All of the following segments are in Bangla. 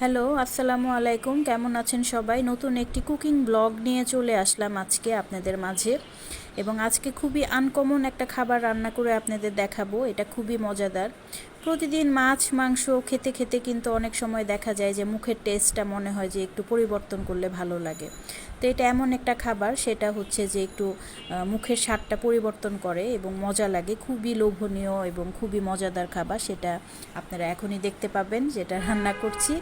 হ্যালো, আসসালামু আলাইকুম। কেমন আছেন সবাই? নতুন একটি কুকিং ব্লগ নিয়ে চলে আসলাম আজকে আপনাদের মাঝে। এবং আজকে খুবই আনকমন একটা খাবার রান্না করে আপনাদের দেখাবো। এটা খুবই মজাদার। প্রতিদিন মাছ, মাংস খেতে খেতে কিন্তু অনেক সময় দেখা যায় যে মুখের টেস্টটা মনে হয় যে একটু পরিবর্তন করলে ভালো লাগে। তো এটা এমন একটা খাবার, সেটা হচ্ছে যে একটু মুখের স্বাদটা পরিবর্তন করে এবং মজা লাগে। খুবই লোভনীয় এবং খুবই মজাদার খাবার, সেটা আপনারা এখনই দেখতে পাবেন, যেটা রান্না করছি।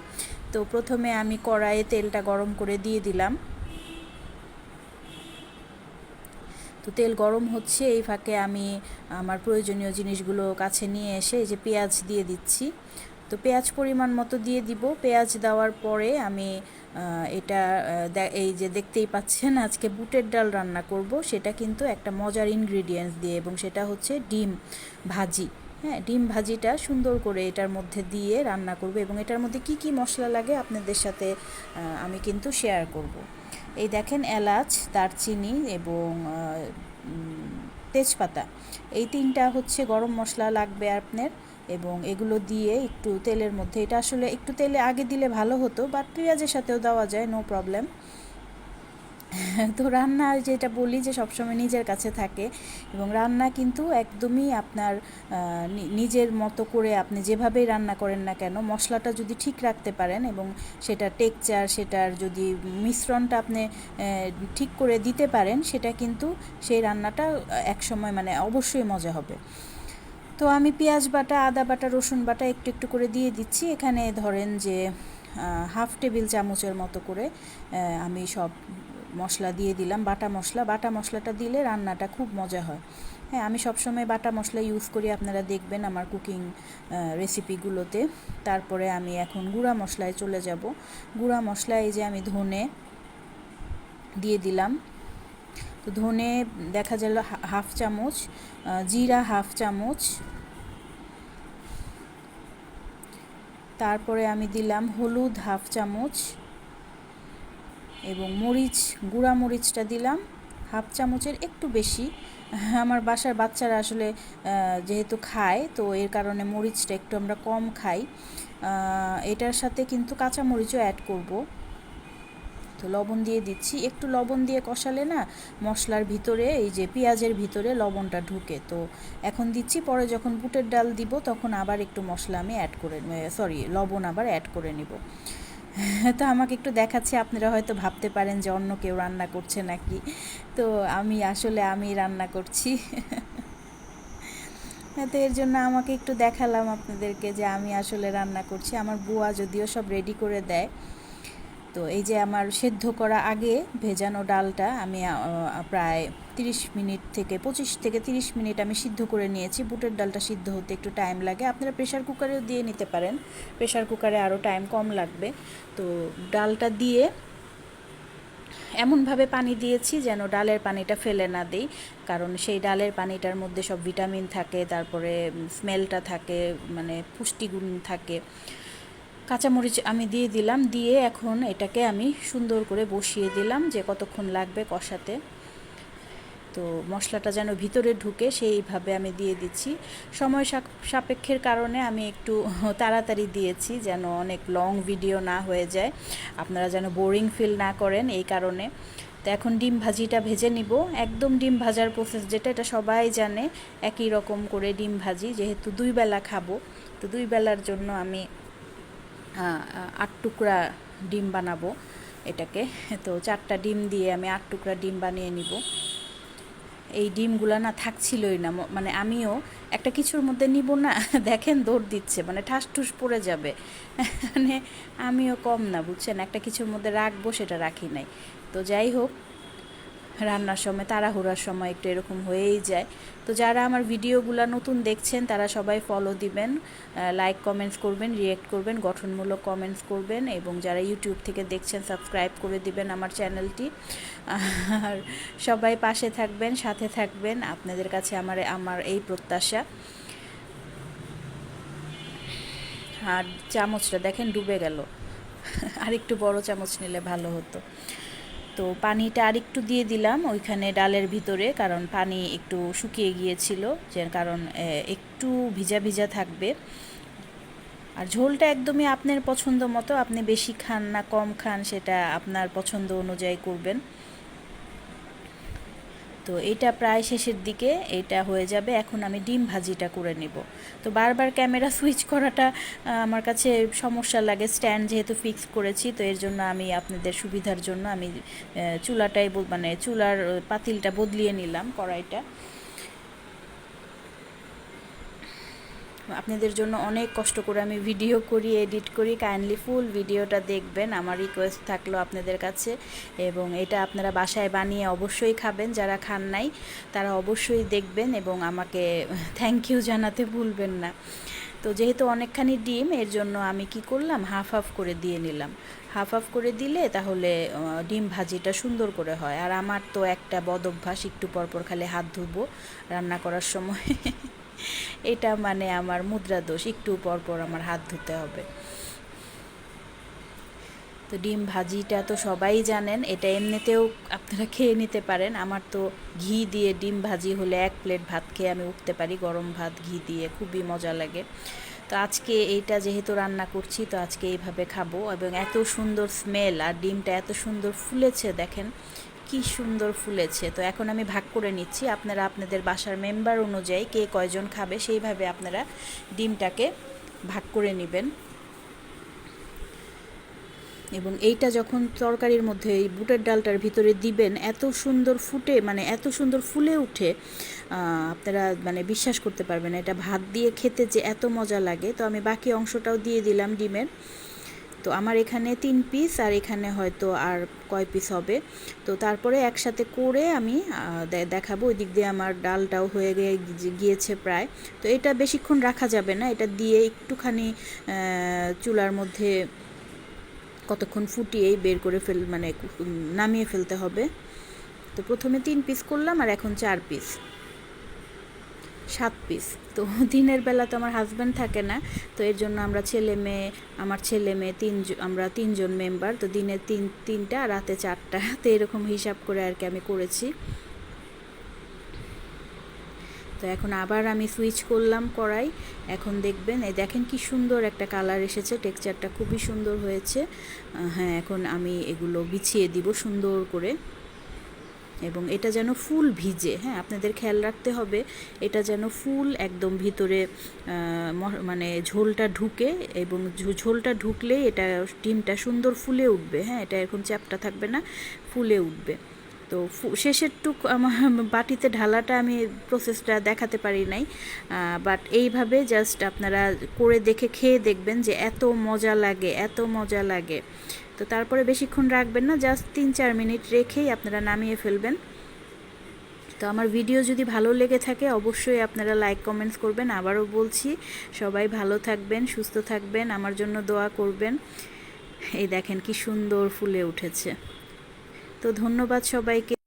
তো প্রথমে আমি কড়াইয়ে তেলটা গরম করে দিয়ে দিলাম। তো তেল গরম হচ্ছে, এই ফাঁকে আমি আমার প্রয়োজনীয় জিনিসগুলো কাছে নিয়ে এসে এই যে পেঁয়াজ দিয়ে দিচ্ছি। তো পেঁয়াজ পরিমাণ মতো দিয়ে দিব। পেঁয়াজ দেওয়ার পরে আমি এটা এই যে দেখতেই পাচ্ছেন আজকে বুটের ডাল রান্না করব। সেটা কিন্তু একটা মজার ইনগ্রিডিয়েন্টস দিয়ে এবং সেটা হচ্ছে ডিম ভাজি। হ্যাঁ ডিম ভাজিটা সুন্দর করে এটার মধ্যে দিয়ে রান্না করব এবং এটার মধ্যে কি কি মশলা লাগে আপনাদের সাথে আমি কিন্তু শেয়ার করব। এই দেখেন এলাচ, দারচিনি এবং তেজপাতা। এই তিনটা হচ্ছে গরম মশলা লাগবে আপনার এবং এগুলো দিয়ে একটু তেলের মধ্যে। এটা আসলে একটু তেলে আগে দিলে ভালো হতো বাট পেঁয়াজের সাথেও দেওয়া যায় নো প্রবলেম তো রান্না যেটা বলি যে সবসময় নিজের কাছে থাকে এবং রান্না কিন্তু একদমই আপনার নিজের মতো করে আপনি যেভাবেই রান্না করেন না কেন মশলাটা যদি ঠিক রাখতে পারেন এবং সেটা টেকচার সেটার যদি মিশ্রণটা আপনি ঠিক করে দিতে পারেন সেটা কিন্তু সেই রান্নাটা এক সময় মানে অবশ্যই মজা হবে। তো আমি পেঁয়াজ বাটা, আদা বাটা, রসুন বাটা একটু একটু করে দিয়ে দিচ্ছি। এখানে ধরেন যে হাফ টেবিল চামচের মতো করে আমি সব মশলা দিয়ে দিলাম, বাটা মশলা। বাটা মশলাটা দিলে রান্নাটা খুব মজা হয়। হ্যাঁ আমি সবসময় বাটা মশলা ইউজ করি, আপনারা দেখবেন আমার কুকিং রেসিপিগুলোতে তারপরে আমি এখন গুঁড়া মশলায় চলে যাব। গুঁড়া মশলা এই যে আমি ধনে দিয়ে দিলাম। তো ধনে দেখা গেল হাফ চামচ জিরা হাফ চামচ। তারপরে আমি দিলাম হলুদ হাফ চামচ। এবং মরিচ, গুঁড়া মরিচটা দিলাম। হাফ চামচের একটু বেশি। আমার বাসার বাচ্চারা আসলে যেহেতু খায়, তো এর কারণে মরিচটা একটু আমরা কম খাই। এটার সাথে কিন্তু কাঁচা মরিচও অ্যাড করব। তো লবণ দিয়ে দিচ্ছি। একটু লবণ দিয়ে কষালে না, মশলার ভিতরে, এই যে পেঁয়াজের ভিতরে লবণটা ঢুকে। তো এখন দিচ্ছি, পরে যখন বুটের ডাল দিব, তখন আবার একটু মশলা আমি অ্যাড করে সরি লবণ আবার অ্যাড করে নিব। তো আমাকে একটু দেখাচ্ছে, আপনারা হয়তো ভাবতে পারেন যে অন্য কেউ রান্না করছে নাকি। তো আমি আসলে আমি রান্না করছি। তো এর জন্য আমাকে একটু দেখালাম আপনাদেরকে যে আমি আসলে রান্না করছি। আমার বুয়া যদিও সব রেডি করে দেয়। তো এই যে আমার সেদ্ধ করা আগে ভেজানো ডালটা আমি প্রায় তিরিশ মিনিট থেকে পঁচিশ থেকে তিরিশ মিনিট আমি সিদ্ধ করে নিয়েছি। বুটের ডালটা সিদ্ধ হতে একটু টাইম লাগে। আপনারা প্রেশার কুকারেও দিয়ে নিতে পারেন। প্রেশার কুকারে আরও টাইম কম লাগবে। তো ডালটা দিয়ে এমনভাবে পানি দিয়েছি যেন ডালের পানিটা ফেলে না দিই। কারণ সেই ডালের পানিটার মধ্যে সব ভিটামিন থাকে, তারপরে স্মেলটা থাকে মানে পুষ্টিগুণ থাকে। কাঁচামরিচ আমি দিয়ে দিলাম। দিয়ে এখন এটাকে আমি সুন্দর করে বসিয়ে দিলাম যে কতক্ষণ লাগবে কষাতে। তো মশলাটা যেন ভিতরে ঢুকে সেইভাবে আমি দিয়ে দিচ্ছি। সময় সাপেক্ষের কারণে আমি একটু তাড়াতাড়ি দিয়েছি যেন অনেক লং ভিডিও না হয়ে যায়। আপনারা যেন বোরিং ফিল না করেন এই কারণে। তো এখন ডিম ভাজিটা ভেজে নিব। একদম ডিম ভাজার প্রসেস যেটা, এটা সবাই জানে, একই রকম করে ডিম ভাজি। যেহেতু দুই বেলা খাব, তো দুই বেলার জন্য আমি আট টুকরা ডিম বানাবো এটাকে। তো চারটা ডিম দিয়ে আমি আট টুকরা ডিম বানিয়ে নিব। এই ডিমগুলো না থাকছিলই না। মানে আমিও একটা কিছুর মধ্যে নিব না, দেখেন দৌড় দিচ্ছে মানে ঠাস ঠুস পড়ে যাবে। মানে আমিও কম না, বুঝছেন? একটা কিছুর মধ্যে রাখব, সেটা রাখি নাই। তো যাই হোক রান্নার সময়, তাড়াহুড়ার সময় একটু এরকম হয়েই যায়। তো যারা আমার ভিডিওগুলো নতুন দেখছেন, তারা সবাই ফলো দিবেন লাইক কমেন্টস করবেন রিয়েক্ট করবেন, গঠনমূলক কমেন্টস করবেন এবং যারা ইউটিউব থেকে দেখছেন সাবস্ক্রাইব করে দিবেন আমার চ্যানেলটি আর সবাই পাশে থাকবেন, সাথে থাকবেন, আপনাদের কাছে আমার আমার এই প্রত্যাশা। আর চামচটা দেখেন ডুবে গেল। আর একটু বড় চামচ নিলে ভালো হতো। তো পানিটা আর একটু দিয়ে দিলাম ওইখানে ডালের ভিতরে, কারণ পানি একটু শুকিয়ে গিয়েছিল যে কারণ একটু ভিজা ভিজা থাকবে। আর ঝোলটা একদমই আপনার পছন্দ মতো, আপনি বেশি খান না, কম খান, সেটা আপনার পছন্দ অনুযায়ী করবেন। তো এটা প্রায় শেষের দিকে এটা হয়ে যাবে। এখন আমি ডিম ভাজিটা করে নেব। তো বারবার ক্যামেরা সুইচ করাটা আমার কাছে সমস্যা লাগে। স্ট্যান্ড যেহেতু ফিক্স করেছি, তো এর জন্য আমি আপনাদের সুবিধার জন্য আমি চুলাটাই মানে চুলার, পাতিলটা বদলিয়ে নিলাম কড়াইটা। আপনাদের জন্য অনেক কষ্ট করে আমি ভিডিও করি এডিট করি। কাইন্ডলি ফুল ভিডিওটা দেখবেন, আমার রিকোয়েস্ট থাকল আপনাদের কাছে। এবং এটা আপনারা বাসায় বানিয়ে অবশ্যই খাবেন, যারা খান নাই, তারা অবশ্যই দেখবেন এবং আমাকে থ্যাংক ইউ জানাতে ভুলবেন না। তো যেহেতু অনেকখানি ডিম, এর জন্য আমি কি করলাম? হাফ হাফ করে দিয়ে নিলাম। হাফ হাফ করে দিলে তাহলে ডিম ভাজিটা সুন্দর করে হয়। আর আমার তো একটা বদ অভ্যাস, একটু পরপর খালি হাত ধুবো রান্না করার সময়। এটা মানে আমার মুদ্রা দোষ, একটু পর পর আমার হাত ধুতে হবে। তো ডিম ভাজিটা তো সবাই জানেন, এটা এমনিতেও আপনারা খেয়ে নিতে পারেন। আমার তো ঘি দিয়ে ডিম ভাজি হলে এক প্লেট ভাত খেয়ে আমি উঠতে পারি, গরম ভাত, ঘি দিয়ে খুবই মজা লাগে। তো আজকে এইটা যেহেতু রান্না করছি, তো আজকে এইভাবে খাব। এবং এত সুন্দর স্মেল আর ডিমটা এত সুন্দর ফুলেছে, দেখেন। কি সুন্দর ফুলেছে। তো এখন আমি ভাগ করে নিচ্ছি। আপনারা আপনাদের বাসার মেম্বার অনুযায়ী কে কয়জন খাবে সেইভাবে আপনারা ডিমটাকে ভাগ করে নেবেন। এবং এইটা যখন তরকারির মধ্যে এই বুটের ডালটার ভিতরে দিবেন, এত সুন্দর ফুটে মানে এত সুন্দর ফুলে উঠে আপনারা মানে বিশ্বাস করতে পারবেন। এটা ভাত দিয়ে খেতে যে এত মজা লাগে। তো আমি বাকি অংশটাও দিয়ে দিলাম ডিমের। তো আমার এখানে তিন পিস আর এখানে হয়তো আর কয় পিস হবে। তো তারপরে একসাথে করে আমি দেখাবো। ওই দিক দিয়ে আমার ডালটাও হয়ে গিয়ে- গিয়েছে প্রায়। তো এটা বেশিক্ষণ রাখা যাবে না। এটা দিয়ে একটুখানি চুলার মধ্যে কতক্ষণ ফুটিয়েই বের করে ফেল মানে নামিয়ে ফেলতে হবে। তো প্রথমে তিন পিস করলাম আর এখন চার পিস সাত পিস তো দিনের বেলা তো আমার হাজব্যান্ড থাকে না, তো এর জন্য আমরা ছেলে মেয়ে, আমার ছেলে মেয়ে তিন আমরা তিনজন মেম্বার তো দিনে তিন, তিনটা রাতে চারটা। তো এরকম হিসাব করে আর কি আমি করেছি। তো এখন আবার আমি সুইচ করলাম কড়াই। এখন দেখবেন, এই দেখেন কি সুন্দর একটা কালার এসেছে টেক্সচারটা খুবই সুন্দর হয়েছে। হ্যাঁ এখন আমি এগুলো বিছিয়ে দিব সুন্দর করে। এবং এটা যেন ফুল ভিজে হ্যাঁ আপনাদের খেয়াল রাখতে হবে, এটা যেন ফুল একদম ভিতরে মানে ঝোলটা ঢুকে এবং ঝোলটা ঢুকলে এটা ডিমটা সুন্দর ফুলে উঠবে হ্যাঁ এটা এরকম চ্যাপটা থাকবে না, ফুলে উঠবে। তো শেষের টুক আমার বাটিতে ঢালাটা আমি প্রসেসটা দেখাতে পারি নাই। বাট এইভাবে জাস্ট আপনারা করে দেখে খেয়ে দেখবেন যে এত মজা লাগে, এত মজা লাগে। তো তারপরে বেশিক্ষণ রাখবেন না জাস্ট তিন চার মিনিট রেখেই আপনারা নামিয়ে ফেলবেন। তো আমার ভিডিও যদি ভালো লেগে থাকে, অবশ্যই আপনারা লাইক কমেন্টস করবেন। আবারও বলছি, সবাই ভালো থাকবেন, সুস্থ থাকবেন, আমার জন্য দোয়া করবেন। এই দেখেন কি সুন্দর ফুলে উঠেছে। তো ধন্যবাদ সবাইকে।